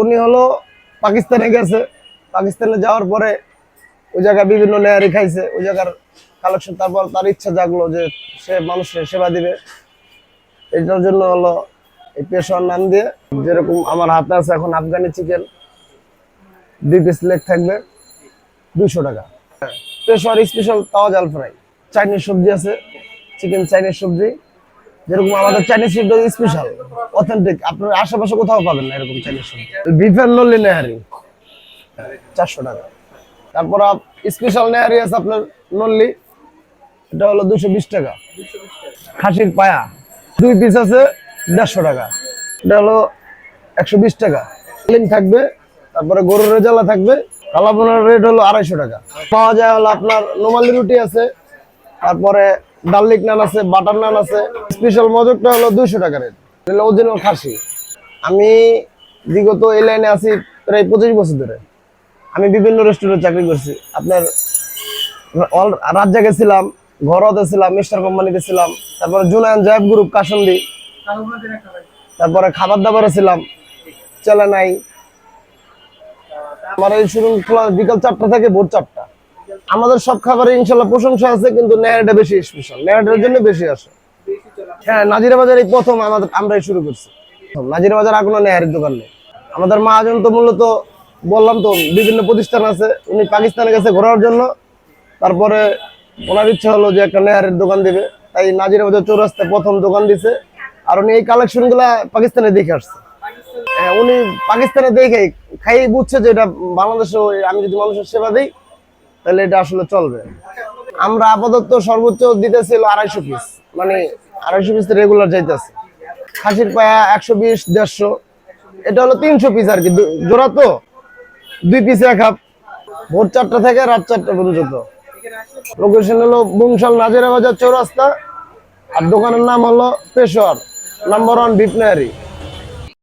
উনি হলো পাকিস্তানে গেছে। পাকিস্তানে যাওয়ার পরে ওই জায়গায় বিভিন্ন নেয়ারি খাইছে। ওই জায়গার কালেকশন তারপর তার ইচ্ছা জাগলো যে সে মানুষের সেবা দিবে। এটার জন্য হলো এই পেশোয়ার নাম দিয়ে যেরকম আমার হাতে আছে এখন আফগানি চিকেন দুই পিস লেগ থাকবে দুশো টাকা। পেশোয়ার স্পেশাল তাওয়া জাল ফ্রাই চাইনিজ সবজি আছে চিকেন চাইনিজ সবজি। যেরকম আমাদের চাইনিজ ফুড স্পেশাল অথেন্টিক আপনার আশেপাশে কোথাও পাবেন না এরকম চাইনিজ সবজি বিফের নল্লি নেহারি চারশো টাকা। তারপর স্পেশাল নেহারি আছে আপনার নল্লি এটা হলো দুশো বিশ টাকা। খাসির পায়া, দুই পিস আছে দেড়শো টাকা। এটা হলো একশো বিশ টাকা। লিং থাকবে, তারপরে গরুর রেজালা থাকবে কালাবোনার রেট হলো আড়াইশো টাকা। পাওয়া যায় হলো আপনার নোমালি রুটি আছে, তারপরে ডার্লিক নান আছে, বাটার নান আছে স্পেশাল মজুরটা হলো দুইশো টাকা রেট। খাসি। আমি বিগত এই লাইনে আছি প্রায় পঁচিশ বছর ধরে। আমি বিভিন্ন রেস্টুরেন্টে চাকরি করছি। আপনার জায়গায় ছিলাম ঘরতে ছিলাম মিস্টার কোম্পানিতে ছিলাম, তারপরে জুনায়ন জাহেব গ্রুপ কাসন্দি, তারপরে খাবার দাবারে ছিলাম চেলানাই আমার এই শুরু বিকাল চারটা থেকে ভোর চারটা। আমাদের সব খাবারে ইনশাল্লাহ প্রশংসা আছে, কিন্তু নেয়ারটা বেশি স্পেশাল নেয়ারটার জন্য বেশি আসে। হ্যাঁ নাজিরা বাজার এই প্রথম আমাদের আমরাই শুরু করছি। নাজিরা বাজার আর কোনো নেয়ারের দোকান নেই। আমাদের মহাজন তো মূলত বললাম তো বিভিন্ন প্রতিষ্ঠান আছে উনি পাকিস্তানে গেছে ঘোরার জন্য। তারপরে ওনার ইচ্ছা হলো যে একটা নেহারের দোকান দিবে। তাই নাজিরা বাজার চৌরাস্তায় প্রথম দোকান দিছে। আর উনি এই কালেকশনগুলা পাকিস্তানে দেখে আসছে। হ্যাঁ, উনি পাকিস্তানে দেখে খাই বুঝছে যে এটা বাংলাদেশে আমি যদি মানুষের সেবা দিই তাহলে এটা আসলে চলবে। আমরা আপাতত সর্বোচ্চ দিতেছিল আড়াইশো পিস মানে আড়াইশো পিস রেগুলার যাইতেছে। খাসির পায়া একশো বিশ, দেড়শো। এটা হলো তিনশো পিস আর কি। জোড়া তো? দুই পিস এক হাফ। ভোর চারটা থেকে রাত চারটা পর্যন্ত। লোকেশন হলো বংশাল নাজিরা বাজার চৌরাস্তা। আর দোকানের নাম হলো পেশোয়ার। Number one বিপনারি।